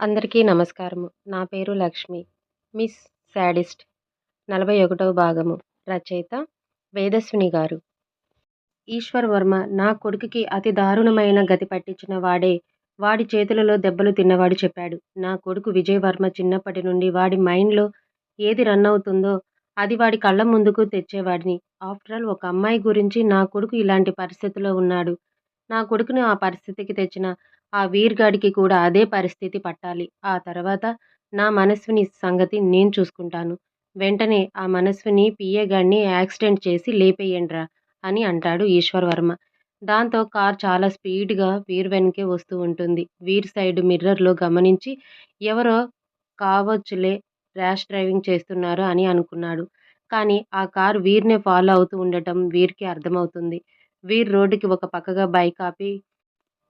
అందరికీ నమస్కారము. నా పేరు లక్ష్మి. Miss sadist. నలభై ఒకటవ భాగము. రచయిత వేదస్విని గారు. ఈశ్వర్ వర్మ నా కొడుకుకి అతి దారుణమైన గతి పట్టించిన వాడే. వాడి చేతులలో దెబ్బలు తిన్నవాడు చెప్పాడు. నా కొడుకు విజయ్ వర్మ చిన్నప్పటి నుండి వాడి మైండ్లో ఏది రన్ అవుతుందో అది వాడి కళ్ళ ముందుకు తెచ్చేవాడిని. ఆఫ్టర్ ఆల్ ఒక అమ్మాయి గురించి నా కొడుకు ఇలాంటి పరిస్థితిలో ఉన్నాడు. నా కొడుకును ఆ పరిస్థితికి తెచ్చిన ఆ వీర్గాడికి కూడా అదే పరిస్థితి పట్టాలి. ఆ తర్వాత నా మనస్విని సంగతి నేను చూసుకుంటాను. వెంటనే ఆ మనస్విని పిఏ గాడిని యాక్సిడెంట్ చేసి లేపేయండ్రా అని అంటాడు ఈశ్వర్ వర్మ దాంతో కార్ చాలా స్పీడ్గా వీర్ వెనకే వస్తూ ఉంటుంది. వీర్ సైడ్ మిర్రర్లో గమనించి ఎవరో కావచ్చులే ర్యాష్ డ్రైవింగ్ చేస్తున్నారు అని అనుకున్నాడు. కానీ ఆ కార్ వీర్నే ఫాలో అవుతూ ఉండటం వీర్కి అర్థమవుతుంది. వీర్ రోడ్డుకి ఒక పక్కగా బైక్ ఆపి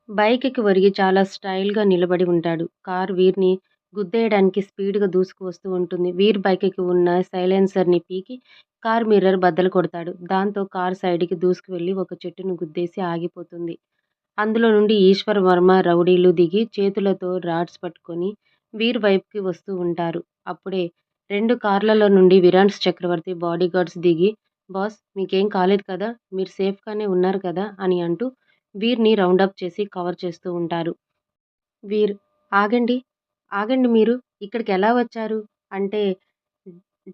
బైక్కి ఒరిగి చాలా స్టైల్గా నిలబడి ఉంటాడు. కార్ వీర్ని గుద్దేయడానికి స్పీడ్గా దూసుకు వస్తూ ఉంటుంది. వీర్ బైక్కి ఉన్న సైలెన్సర్ని పీకి కార్ మిర్రర్ బద్దలు కొడతాడు. దాంతో కార్ సైడ్కి దూసుకు వెళ్ళి ఒక చెట్టును గుద్దేసి ఆగిపోతుంది. అందులో నుండి ఈశ్వర్ వర్మ రౌడీలు దిగి చేతులతో రాడ్స్ పట్టుకొని వీర్ వైపుకి వస్తూ ఉంటారు. అప్పుడే రెండు కార్లలో నుండి విరాన్స్ చక్రవర్తి బాడీగార్డ్స్ దిగి బాస్ మీకేం కాలేదు కదా మీరు సేఫ్గానే ఉన్నారు కదా అని అంటూ వీర్ని రౌండప్ చేసి కవర్ చేస్తూ ఉంటారు. వీర్ ఆగండి ఆగండి మీరు ఇక్కడికి ఎలా వచ్చారు? అంటే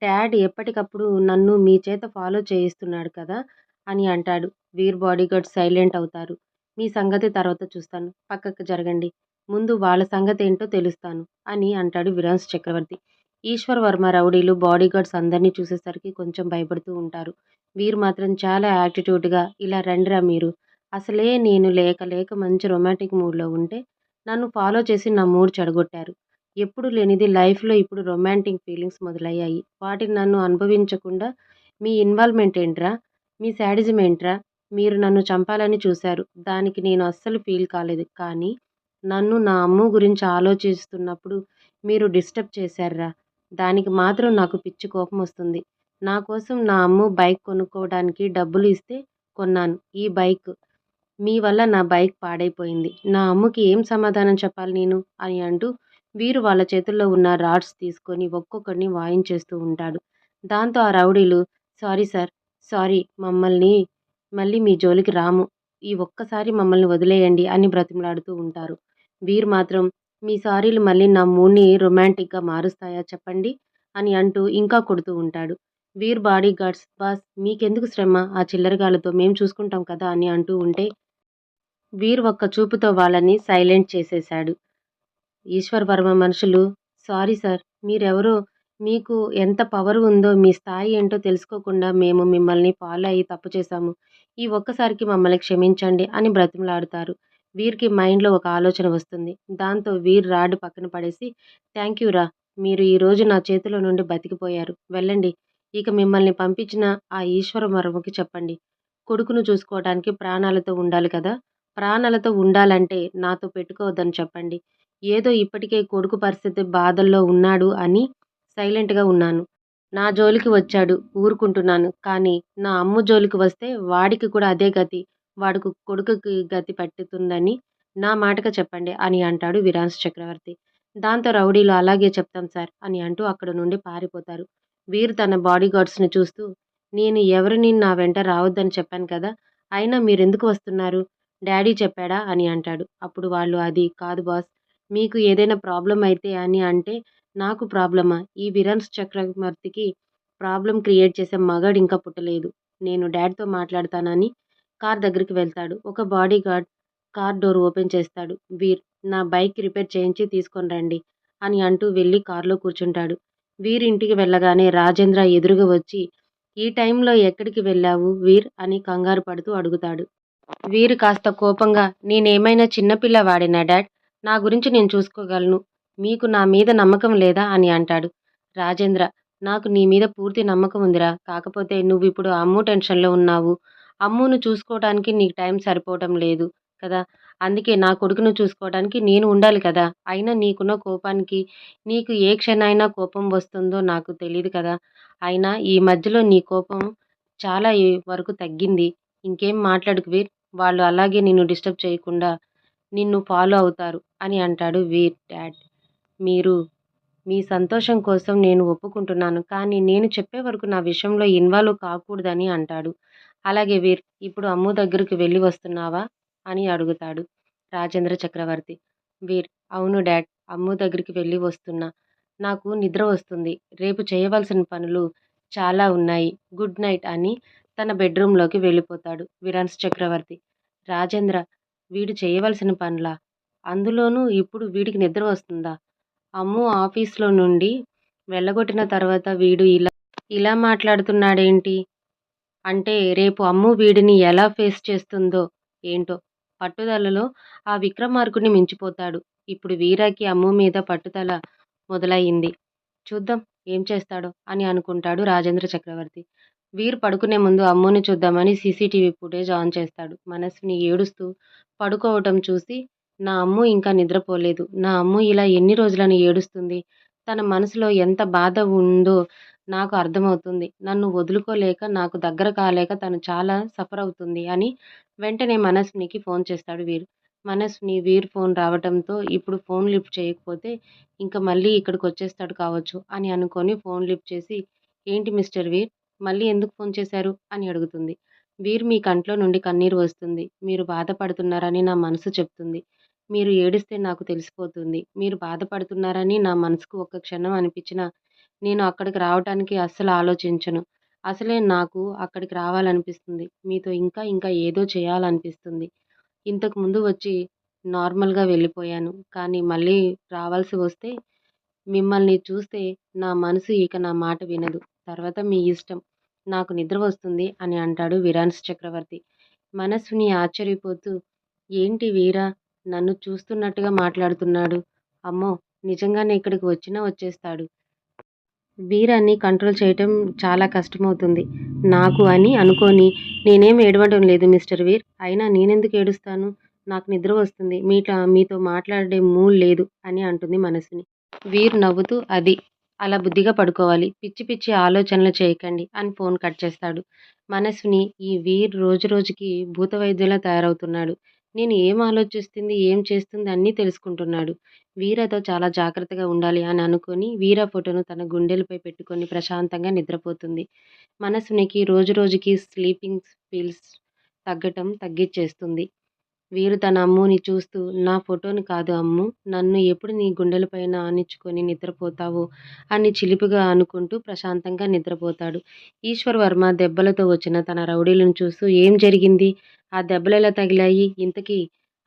డాడ్ ఎప్పటికప్పుడు నన్ను మీ చేత ఫాలో చేయిస్తున్నాడు కదా అని అంటాడు. వీర్ బాడీగార్డ్ సైలెంట్ అవుతారు. మీ సంగతి తర్వాత చూస్తాను పక్కకు జరగండి ముందు వాళ్ళ సంగతి ఏంటో తెలుస్తాను అని అంటాడు విరాన్స్ చక్రవర్తి. ఈశ్వర్ వర్మ రౌడీలు బాడీగార్డ్స్ అందరినీ చూసేసరికి కొంచెం భయపడుతూ ఉంటారు. వీరు మాత్రం చాలా యాటిట్యూడ్గా ఇలా రండిరా మీరు. అసలే నేను లేక లేక మంచి రొమాంటిక్ మూడ్లో ఉంటే నన్ను ఫాలో చేసి నా మూడ్ చెడగొట్టారు. ఎప్పుడు లేనిది లైఫ్లో ఇప్పుడు రొమాంటిక్ ఫీలింగ్స్ మొదలయ్యాయి. వాటిని నన్ను అనుభవించకుండా మీ ఇన్వాల్వ్మెంట్ ఏంట్రా? మీ శాడిజం ఏంట్రా? మీరు నన్ను చంపాలని చూశారు. దానికి నేను అస్సలు ఫీల్ కాలేదు. కానీ నన్ను నా అమ్ము గురించి ఆలోచిస్తున్నప్పుడు మీరు డిస్టర్బ్ చేశారా దానికి మాత్రం నాకు పిచ్చి కోపం వస్తుంది. నా కోసం నా అమ్ము బైక్ కొనుక్కోవడానికి డబ్బులు ఇస్తే కొన్నాను. ఈ బైక్ మీ వల్ల నా బైక్ పాడైపోయింది. నా అమ్ముకి ఏం సమాధానం చెప్పాలి నేను? అని అంటూ వీరు వాళ్ళ చేతుల్లో ఉన్న రాడ్స్ తీసుకొని ఒక్కొక్కడిని వాయించేస్తూ ఉంటాడు. దాంతో ఆ రౌడీలు సారీ సార్ సారీ మమ్మల్ని మళ్ళీ మీ జోలికి రాము. ఈ ఒక్కసారి మమ్మల్ని వదిలేయండి అని బ్రతిమలాడుతూ ఉంటారు. వీరు మాత్రం మీ సారీలు మళ్ళీ నా మూడ్ని రొమాంటిక్గా మారుస్తాయా చెప్పండి అని అంటూ ఇంకా కొడుతూ ఉంటాడు. వీర్ బాడీ గార్డ్స్ బాస్ మీకెందుకు శ్రమ? ఆ చిల్లరగాళ్ళతో మేము చూసుకుంటాం కదా అని అంటూ ఉంటే వీర్ ఒక్క చూపుతో వాళ్ళని సైలెంట్ చేసేశాడు. ఈశ్వర్ వర్మ మనుషులు సారీ సార్ మీరెవరో? మీకు ఎంత పవర్ ఉందో మీ స్థాయి ఏంటో తెలుసుకోకుండా మేము మిమ్మల్ని ఫాలో అయ్యి తప్పు చేశాము. ఈ ఒక్కసారికి మమ్మల్ని క్షమించండి అని బ్రతిమలాడుతారు. వీర్కి మైండ్లో ఒక ఆలోచన వస్తుంది. దాంతో వీర్ రాడ్ పక్కన పడేసి థ్యాంక్ యూ రా మీరు ఈరోజు నా చేతిలో నుండి బతికిపోయారు. వెళ్ళండి. ఇక మిమ్మల్ని పంపించిన ఆ ఈశ్వర వర్మకి చెప్పండి. కొడుకును చూసుకోవడానికి ప్రాణాలతో ఉండాలి కదా. ప్రాణాలతో ఉండాలంటే నాతో పెట్టుకోవద్దని చెప్పండి. ఏదో ఇప్పటికే కొడుకు పరిస్థితి బాధల్లో ఉన్నాడు అని సైలెంట్గా ఉన్నాను. నా జోలికి వచ్చాడు ఊరుకుంటున్నాను. కానీ నా అమ్మ జోలికి వస్తే వాడికి కూడా అదే గతి. వాడికి కొడుకుకి గతి పట్టుతుందని నా మాటగా చెప్పండి అని అంటాడు విరాన్స్ చక్రవర్తి. దాంతో రౌడీలు అలాగే చెప్తాం సార్ అని అంటూ అక్కడ నుండి పారిపోతారు. వీరు తన బాడీగార్డ్స్ని చూస్తూ నేను ఎవరిని నా వెంట రావద్దని చెప్పాను కదా అయినా మీరెందుకు వస్తున్నారు? డాడీ చెప్పాడా? అని అంటాడు. అప్పుడు వాళ్ళు అది కాదు బాస్ మీకు ఏదైనా ప్రాబ్లం అయితే అని అంటే నాకు ప్రాబ్లమా? ఈ విరాన్స్ చక్రవర్తికి ప్రాబ్లం క్రియేట్ చేసే మగాడు ఇంకా పుట్టలేదు. నేను డాడ్తో మాట్లాడతానని కార్ దగ్గరికి వెళ్తాడు. ఒక bodyguard car door open చేస్తాడు. వీర్ నా బైక్ రిపేర్ చేయించి తీసుకొని రండి అని అంటూ వెళ్ళి కారులో కూర్చుంటాడు. వీర్ ఇంటికి వెళ్ళగానే రాజేంద్ర ఎదురుగా వచ్చి ఈ టైంలో ఎక్కడికి వెళ్ళావు వీర్? అని కంగారు పడుతూ అడుగుతాడు. వీరు కాస్త కోపంగా నేనేమైనా చిన్నపిల్లవాడినా డాడ్? నా గురించి నేను చూసుకోగలను. మీకు నా మీద నమ్మకం లేదా? అని అంటాడు. రాజేంద్ర నాకు నీ మీద పూర్తి నమ్మకం ఉందిరా. కాకపోతే నువ్వు ఇప్పుడు అమ్ము టెన్షన్లో ఉన్నావు. అమ్మును చూసుకోవడానికి నీకు టైం సరిపోవటం లేదు కదా. అందుకే నా కొడుకును చూసుకోవడానికి నేను ఉండాలి కదా. అయినా నీకున్న కోపానికి నీకు ఏ క్షణమైనా కోపం వస్తుందో నాకు తెలియదు కదా. అయినా ఈ మధ్యలో నీ కోపం చాలా వరకు తగ్గింది. ఇంకేం మాట్లాడుకు వీర్? వాళ్ళు అలాగే నిన్ను డిస్టర్బ్ చేయకుండా నిన్ను ఫాలో అవుతారు అని అంటాడు వీర్ డాడ్. మీరు మీ సంతోషం కోసం నేను ఒప్పుకుంటున్నాను. కానీ నేను చెప్పే వరకు నా విషయంలో ఇన్వాల్వ్ కాకూడదని అంటాడు. అలాగే వీర్ ఇప్పుడు అమ్ము దగ్గరికి వెళ్ళి వస్తున్నావా? అని అడుగుతాడు రాజేంద్ర చక్రవర్తి. వీర్ అవును డాడ్ అమ్ము దగ్గరికి వెళ్ళి వస్తున్నా. నాకు నిద్ర వస్తుంది. రేపు చేయవలసిన పనులు చాలా ఉన్నాయి. గుడ్ నైట్ అని తన బెడ్రూమ్లోకి వెళ్ళిపోతాడు విరాన్స్ చక్రవర్తి. రాజేంద్ర వీడు చేయవలసిన పనులా? అందులోనూ ఇప్పుడు వీడికి నిద్ర వస్తుందా? అమ్ము ఆఫీస్లో నుండి వెళ్ళగొట్టిన తర్వాత వీడు ఇలా ఇలా మాట్లాడుతున్నాడేంటి? అంటే రేపు అమ్ము వీడిని ఎలా ఫేస్ చేస్తుందో ఏంటో. పట్టుదలలో ఆ విక్రమార్కుని మించిపోతాడు. ఇప్పుడు వీరాకి అమ్ము మీద పట్టుదల మొదలయ్యింది. చూద్దాం ఏం చేస్తాడో అని అనుకుంటాడు రాజేంద్ర చక్రవర్తి. వీరు పడుకునే ముందు అమ్ముని చూద్దామని సీసీటీవీ ఫుటేజ్ ఆన్ చేస్తాడు. మనస్సుని ఏడుస్తూ పడుకోవటం చూసి నా అమ్ము ఇంకా నిద్రపోలేదు. నా అమ్ము ఇలా ఎన్ని రోజులను ఏడుస్తుంది? తన మనసులో ఎంత బాధ ఉందో నాకు అర్థమవుతుంది. నన్ను వదులుకోలేక నాకు దగ్గర కాలేక తను చాలా సఫర్ అవుతుంది అని వెంటనే మనస్వినికి ఫోన్ చేస్తాడు వీరు. మనస్విని వీర్ ఫోన్ రావడంతో ఇప్పుడు ఫోన్ లిఫ్ట్ చేయకపోతే ఇంకా మళ్ళీ ఇక్కడికి వచ్చేస్తాడు కావచ్చు అని అనుకొని ఫోన్ లిఫ్ట్ చేసి ఏంటి మిస్టర్ వీర్ మళ్ళీ ఎందుకు ఫోన్ చేశారు? అని అడుగుతుంది. వీర్ మీ కంట్లో నుండి కన్నీరు వస్తుంది. మీరు బాధపడుతున్నారని నా మనసు చెప్తుంది. మీరు ఏడిస్తే నాకు తెలిసిపోతుంది. మీరు బాధపడుతున్నారని నా మనసుకు ఒక్క క్షణం అనిపించిన నేను అక్కడికి రావటానికి అస్సలు ఆలోచించను. అసలే నాకు అక్కడికి రావాలనిపిస్తుంది. మీతో ఇంకా ఇంకా ఏదో చేయాలనిపిస్తుంది. ఇంతకు ముందు వచ్చి నార్మల్గా వెళ్ళిపోయాను. కానీ మళ్ళీ రావాల్సి వస్తే మిమ్మల్ని చూస్తే నా మనసు ఇక నా మాట వినదు. తర్వాత మీ ఇష్టం. నాకు నిద్ర వస్తుంది అని అంటాడు విరాన్స్ చక్రవర్తి. మనస్సుని ఆశ్చర్యపోతూ ఏంటి వీరా? నన్ను చూస్తున్నట్టుగా మాట్లాడుతున్నాడు. అమ్మో! నిజంగానే ఇక్కడికి వచ్చినా వచ్చేస్తాడు. వీరాన్ని కంట్రోల్ చేయటం చాలా కష్టమవుతుంది. నాకు అని అనుకొని నేనేం ఏడవడం లేదు మిస్టర్ వీర్. అయినా నేనెందుకు ఏడుస్తాను? నాకు నిద్ర వస్తుంది. మీట మీతో మాట్లాడే మూడ్ లేదు అని అంటుంది మనసుని. వీర్ నవ్వుతూ అది అలా బుద్ధిగా పడుకోవాలి. పిచ్చి పిచ్చి ఆలోచనలు చేయకండి అని ఫోన్ కట్ చేస్తాడు. మనసుని ఈ వీర్ రోజు రోజుకి భూత వైద్యులా తయారవుతున్నాడు. నేను ఏం ఆలోచిస్తుంది ఏం చేస్తుంది అన్నీ తెలుసుకుంటున్నాడు. వీరతో చాలా జాగ్రత్తగా ఉండాలి అని అనుకొని వీర ఫోటోను తన గుండెలపై పెట్టుకొని ప్రశాంతంగా నిద్రపోతుంది. మనసునికి రోజు రోజుకి స్లీపింగ్ ఫీల్స్ తగ్గటం తగ్గిచ్చేస్తుంది. వీరు తన అమ్ముని చూస్తూ నా ఫోటోని కాదు అమ్ము నన్ను ఎప్పుడు నీ గుండెలపైన ఆనించుకొని నిద్రపోతావో? అని చిలిపిగా అనుకుంటూ ప్రశాంతంగా నిద్రపోతాడు. ఈశ్వర్ వర్మ దెబ్బలతో వచ్చిన తన రౌడీలను చూస్తూ ఏం జరిగింది? ఆ దెబ్బలు ఎలా తగిలాయి? ఇంతకీ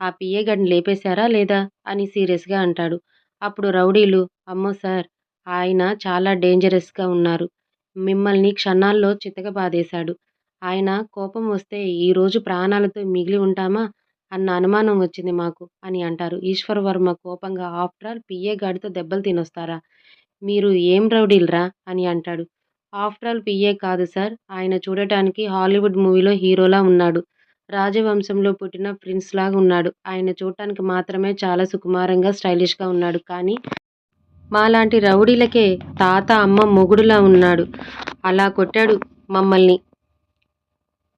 ఆ పిఏ గడిని లేపేశారా లేదా అని సీరియస్గా అంటాడు. అప్పుడు రౌడీలు అమ్మో సార్ ఆయన చాలా డేంజరస్గా ఉన్నారు. మిమ్మల్ని క్షణాల్లో చితకబాదేశాడు. ఆయన కోపం వస్తే ఈరోజు ప్రాణాలతో మిగిలి ఉంటామా అన్న అనుమానం వచ్చింది మాకు అని అంటారు. ఈశ్వర్ వర్మ కోపంగా ఆఫ్టర్ ఆల్ పిఏ గాడితో దెబ్బలు తినొస్తారా? మీరు ఏం రౌడీలరా అని అంటాడు. ఆఫ్టర్ ఆల్ పిఏ కాదు సార్ ఆయన చూడటానికి హాలీవుడ్ మూవీలో హీరోలా ఉన్నాడు. రాజవంశంలో పుట్టిన ప్రిన్స్ లాగా ఉన్నాడు. ఆయన చూడటానికి మాత్రమే చాలా సుకుమారంగా స్టైలిష్గా ఉన్నాడు. కానీ మాలాంటి రౌడీలకే తాత అమ్మ మొగుడులా ఉన్నాడు. అలా కొట్టాడు మమ్మల్ని.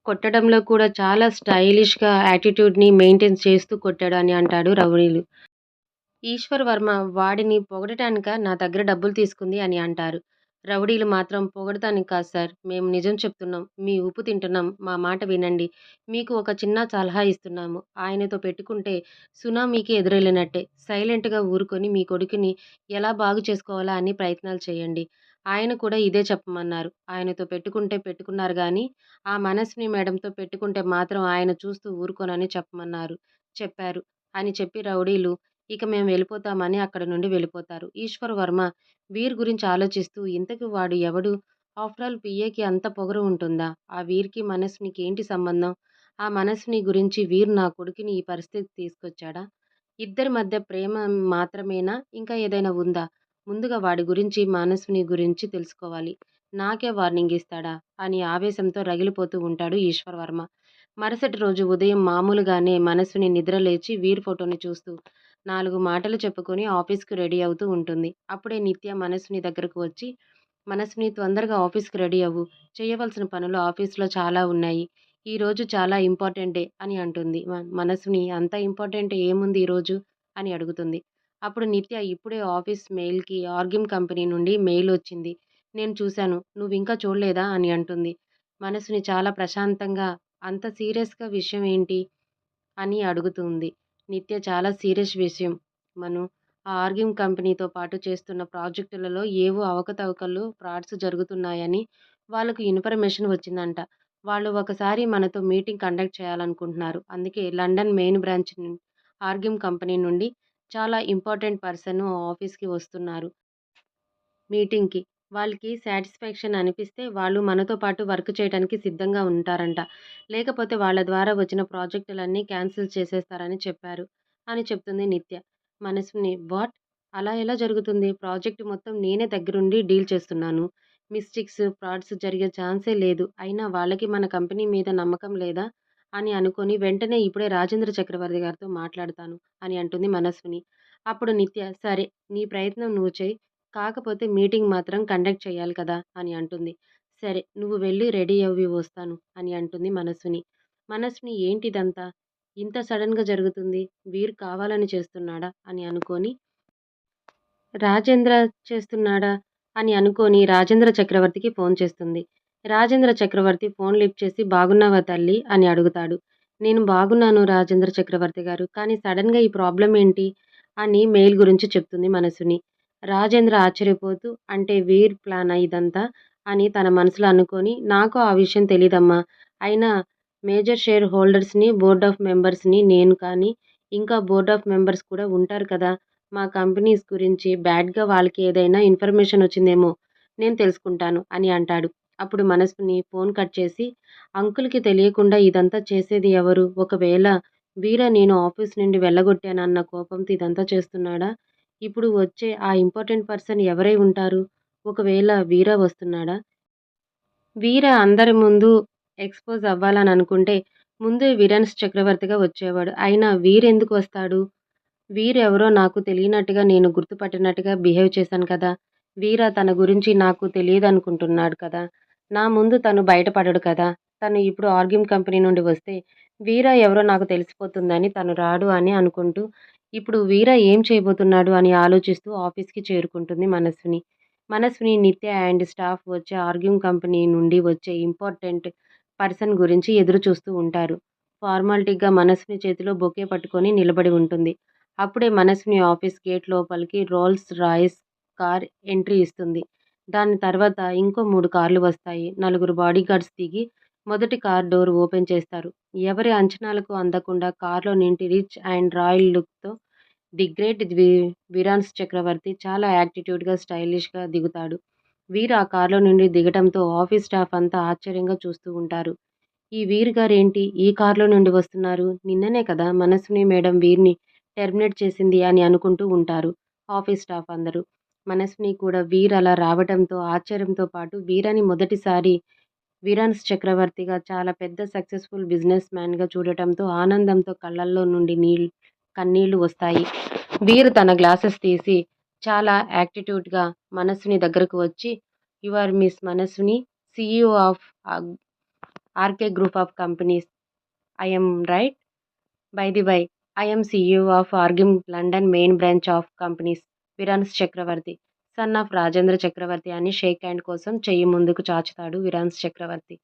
కొట్టడంలో కూడా చాలా స్టైలిష్గా యాటిట్యూడ్ని మెయింటైన్ చేస్తూ కొట్టాడు అని అంటాడు రౌడీలు. ఈశ్వర్ వర్మ వాడిని పొగడటానిక నా దగ్గర డబ్బులు తీసుకుంది అని అంటారు. రౌడీలు మాత్రం పొగడతానికి కాదు సార్. మేము నిజం చెప్తున్నాం మీ ఉప్పు తింటున్నాం మా మాట వినండి. మీకు ఒక చిన్న సలహా ఇస్తున్నాము. ఆయనతో పెట్టుకుంటే సునామీకి ఎదురెళ్ళినట్టే. సైలెంట్గా ఊరుకొని మీ కొడుకుని ఎలా బాగు చేసుకోవాలా అని ప్రయత్నాలు చేయండి. ఆయన కూడా ఇదే చెప్పమన్నారు. ఆయనతో పెట్టుకుంటే పెట్టుకున్నారు కానీ ఆ మనస్విని మేడంతో పెట్టుకుంటే మాత్రం ఆయన చూస్తూ ఊరుకోనని చెప్పమన్నారు. చెప్పారు. అని చెప్పి రౌడీలు ఇక మేము వెళ్ళిపోతామని అక్కడ నుండి వెళ్ళిపోతారు. ఈశ్వర్ వర్మ వీర్ గురించి ఆలోచిస్తూ ఇంతకు వాడు ఎవడు? ఆఫ్టర్ ఆల్ పిఏకి అంత పొగరు ఉంటుందా? ఆ వీర్కి మనస్వినికి ఏంటి సంబంధం? ఆ మనస్విని గురించి వీర్ నా కొడుకుని ఈ పరిస్థితి తీసుకొచ్చాడా? ఇద్దరి మధ్య ప్రేమ మాత్రమేనా? ఇంకా ఏదైనా ఉందా? ముందుగా వాడి గురించి మనస్విని గురించి తెలుసుకోవాలి. నాకే వార్నింగ్ ఇస్తాడా? అని ఆవేశంతో రగిలిపోతూ ఉంటాడు ఈశ్వర్ వర్మ. మరుసటి రోజు ఉదయం మామూలుగానే మనసుని నిద్రలేచి వీర్ ఫోటోని చూస్తూ నాలుగు మాటలు చెప్పుకొని ఆఫీస్కి రెడీ అవుతూ ఉంటుంది అప్పుడే నిత్య మనసుని దగ్గరకు వచ్చి మనసుని తొందరగా ఆఫీస్కి రెడీ అవ్వు చేయవలసిన పనులు ఆఫీస్లో చాలా ఉన్నాయి ఈరోజు చాలా ఇంపార్టెంటే అని అంటుంది మనసుని అంత ఇంపార్టెంట్ ఏముంది ఈరోజు అని అడుగుతుంది అప్పుడు నిత్య ఇప్పుడే ఆఫీస్ మెయిల్‌కి ఆర్గిమ్ కంపెనీ నుండి మెయిల్ వచ్చింది. నేను చూశాను. నువ్వు ఇంకా చూడలేదా? అని అంటుంది. మనసుని చాలా ప్రశాంతంగా అంత సీరియస్‌గా విషయం ఏంటి? అని అడుగుతుంది. నిత్య చాలా సీరియస్ విషయం మనం ఆ ఆర్గిమ్ కంపెనీతో పాటు చేస్తున్న ప్రాజెక్టులలో ఏవో అవకతవకలు, ఫ్రాడ్స్ జరుగుతున్నాయని వాళ్ళకు ఇన్ఫర్మేషన్ వచ్చిందంట. వాళ్ళు ఒకసారి మనతో మీటింగ్ కండక్ట్ చేయాలనుకుంటున్నారు. అందుకే London main branch Argim company నుండి చాలా ఇంపార్టెంట్ పర్సన్ ఆఫీస్‌కి వస్తున్నారు. మీటింగ్‌కి. వాళ్ళకి సాటిస్ఫాక్షన్ అనిపిస్తే వాళ్ళు మనతో పాటు వర్క్ చేయడానికి సిద్ధంగా ఉంటారంట. లేకపోతే వాళ్ళ ద్వారా వచ్చిన ప్రాజెక్టులన్నీ క్యాన్సిల్ చేసేస్తారని చెప్పారు అని చెప్తుంది నిత్య. మనసుని వాట్? అలా ఎలా జరుగుతుంది? ప్రాజెక్ట్ మొత్తం నేనే దగ్గరుండి డీల్ చేస్తున్నాను. మిస్టేక్స్, ఫ్రాడ్స్ జరిగే ఛాన్సే లేదు. అయినా వాళ్ళకి మన కంపెనీ మీద నమ్మకం లేదా? అని అనుకొని వెంటనే ఇప్పుడే రాజేంద్ర చక్రవర్తి గారితో మాట్లాడతాను అని అంటుంది మనస్విని. అప్పుడు నిత్య సరే నీ ప్రయత్నం నువ్వు చేయి కాకపోతే మీటింగ్ మాత్రం కండక్ట్ చేయాలి కదా! అని అంటుంది. సరే నువ్వు వెళ్ళి రెడీ అవ్వి వస్తాను అని అంటుంది మనసుని మనసుని ఏంటిదంతా? ఇంత సడన్గా జరుగుతుంది. వీరు కావాలని చేస్తున్నాడా? అని అనుకొని రాజేంద్ర చేస్తున్నాడా? అని అనుకొని రాజేంద్ర చక్రవర్తికి ఫోన్ చేస్తుంది. రాజేంద్ర చక్రవర్తి ఫోన్ లిఫ్ట్ చేసి బాగున్నావా తల్లి అని అడుగుతాడు. నేను బాగున్నాను రాజేంద్ర చక్రవర్తి గారు. కానీ సడన్గా ఈ ప్రాబ్లం ఏంటి? అని మెయిల్ గురించి చెప్తుంది మనసుని రాజేంద్ర ఆశ్చర్యపోతూ అంటే వీర్ ప్లానా ఇదంతా? అని తన మనసులో అనుకొని నాకు ఆ విషయం తెలీదమ్మా. అయినా మేజర్ షేర్ హోల్డర్స్‌ని, బోర్డ్ ఆఫ్ మెంబర్స్‌ని నేను కానీ, ఇంకా బోర్డ్ ఆఫ్ మెంబర్స్ కూడా ఉంటారు కదా! మా కంపెనీస్ గురించి బ్యాడ్‌గా వాళ్ళకి ఏదైనా ఇన్ఫర్మేషన్ వచ్చిందేమో నేను తెలుసుకుంటాను అని అంటాడు. అప్పుడు మనసుని ఫోన్ కట్ చేసి అంకుల్‌కి తెలియకుండా ఇదంతా చేసేది ఎవరు? ఒకవేళ వీర నేను ఆఫీస్ నుండి వెళ్ళగొట్టానన్న కోపంతో ఇదంతా చేస్తున్నాడా? ఇప్పుడు వచ్చే ఆ ఇంపార్టెంట్ పర్సన్ ఎవరై ఉంటారు? ఒకవేళ వీర వస్తున్నాడా? వీర అందరి ముందు ఎక్స్‌పోజ్ అవ్వాలని అనుకుంటే ముందే వీరన్స్ చక్రవర్తిగా వచ్చేవాడు. అయినా వీరెందుకు వస్తాడు? వీరెవరో నాకు తెలియనట్టుగా నేను గుర్తుపట్టినట్టుగా బిహేవ్ చేశాను కదా! వీర తన గురించి నాకు తెలియదు అనుకుంటున్నాడు కదా! నా ముందు తను బయటపడడు కదా! తను ఇప్పుడు ఆర్గ్యూమ్ కంపెనీ నుండి వస్తే వీర ఎవరో నాకు తెలిసిపోతుందని తను రాడు అని అనుకుంటూ ఇప్పుడు వీర ఏం చేయబోతున్నాడు అని ఆలోచిస్తూ ఆఫీస్‌కి చేరుకుంటుంది మనస్విని. మనస్విని, నిత్య అండ్ స్టాఫ్ వచ్చే ఆర్గ్యూమ్ కంపెనీ నుండి వచ్చే ఇంపార్టెంట్ పర్సన్ గురించి ఎదురు చూస్తూ ఉంటారు. ఫార్మాలిటీగా మనస్విని చేతిలో బొకే పట్టుకొని నిలబడి ఉంటుంది. అప్పుడే మనస్విని ఆఫీస్ గేట్ లోపలికి రోల్స్ రాయిస్ కార్ ఎంట్రీ ఇస్తుంది. దాని తర్వాత ఇంకో మూడు కార్లు వస్తాయి. నలుగురు బాడీగార్డ్స్ దిగి మొదటి కార్ డోర్ ఓపెన్ చేస్తారు. ఎవరి అంచనాలకు అందకుండా కార్లో నింటి రిచ్ అండ్ రాయల్ లుక్‌తో ది గ్రేట్ వి విరాన్స్ చక్రవర్తి చాలా యాటిట్యూడ్‌గా, స్టైలిష్‌గా దిగుతాడు. వీర్ ఆ కారులో నుండి దిగటంతో ఆఫీస్ స్టాఫ్ అంతా ఆశ్చర్యంగా చూస్తూ ఉంటారు. ఈ వీర్ గారేంటి ఈ కారులో నుండి వస్తున్నారు? నిన్ననే కదా మనస్విని మేడం వీర్‌ని టెర్మినేట్ చేసింది అని అనుకుంటూ ఉంటారు ఆఫీస్ స్టాఫ్ అందరూ. మనస్విని కూడా వీర్ అలా రావడంతో ఆశ్చర్యంతో పాటు వీరని మొదటిసారి విరాన్స్ చక్రవర్తిగా చాలా పెద్ద సక్సెస్‌ఫుల్ బిజినెస్ మ్యాన్‌గా చూడటంతో ఆనందంతో కళ్ళల్లో నుండి నీళ్ కన్నీళ్ళు వస్తాయి. వీరు తన గ్లాసెస్ తీసి చాలా యాక్టిట్యూడ్గా మనస్సుని దగ్గరకు వచ్చి you are miss Manaswini CEO of RK group of companies I right? By the by I CEO of Argim London main branch of companies Viraans Chakravarthi son of Rajendra Chakravarthi అని shake hand కోసం చెయ్యి ముందుకు చాచుతాడు విరాన్స్ చక్రవర్తి.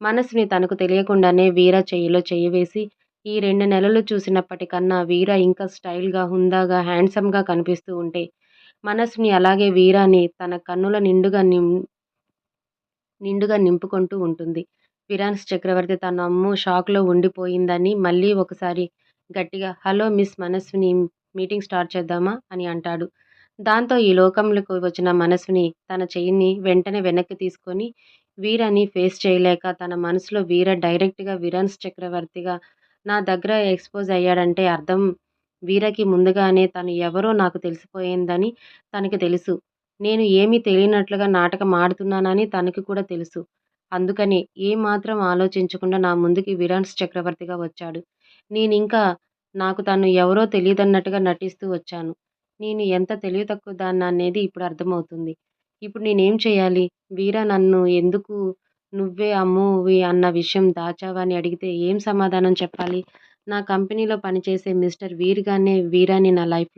మనస్విని తనకు తెలియకుండానే వీర చెయ్యిలో చెయ్యి వేసి ఈ రెండు నెలలు చూసినప్పటికన్నా వీర ఇంకా స్టైల్‌గా, హుందాగా, హ్యాండ్సమ్‌గా కనిపిస్తూ ఉంటే మనస్సుని అలాగే వీరాని తన కన్నుల నిండుగా నిం నిండుగా నింపుకుంటూ ఉంటుంది. విరాన్స్ చక్రవర్తి తన అమ్ము షాక్‌లో ఉండిపోయిందని మళ్ళీ ఒకసారి గట్టిగా hello miss Manaswini meeting start చేద్దామా? అని అంటాడు. దాంతో ఈ లోకంలోకి వచ్చిన మనసుని తన చెయ్యిని వెంటనే వెనక్కి తీసుకొని వీరని ఫేస్ చేయలేక తన మనసులో వీర డైరెక్ట్‌గా విరాన్స్ చక్రవర్తిగా నా దగ్గర ఎక్స్‌పోజ్ అయ్యాడంటే అర్థం వీరకి ముందుగానే తను ఎవరో నాకు తెలిసిపోయిందని తనకి తెలుసు. నేను ఏమీ తెలియనట్లుగా నాటకం ఆడుతున్నానని తనకి కూడా తెలుసు. అందుకనే ఏ మాత్రం ఆలోచించకుండా నా ముందుకి విరాన్స్ చక్రవర్తిగా వచ్చాడు. నేనింకా నాకు తను ఎవరో తెలియదన్నట్టుగా నటిస్తూ వచ్చాను. నేను ఎంత తెలివి తక్కువ దాన్ననేది ఇప్పుడు అర్థమవుతుంది. ఇప్పుడు నేనేం చేయాలి వీరా నన్ను ఎందుకు నువ్వే అమ్మువి అన్న విషయం దాచావా అని అడిగితే ఏం సమాధానం చెప్పాలి? నా కంపెనీలో పనిచేసే మిస్టర్ వీర్ గారినే వీరాని నా లైఫ్‌లో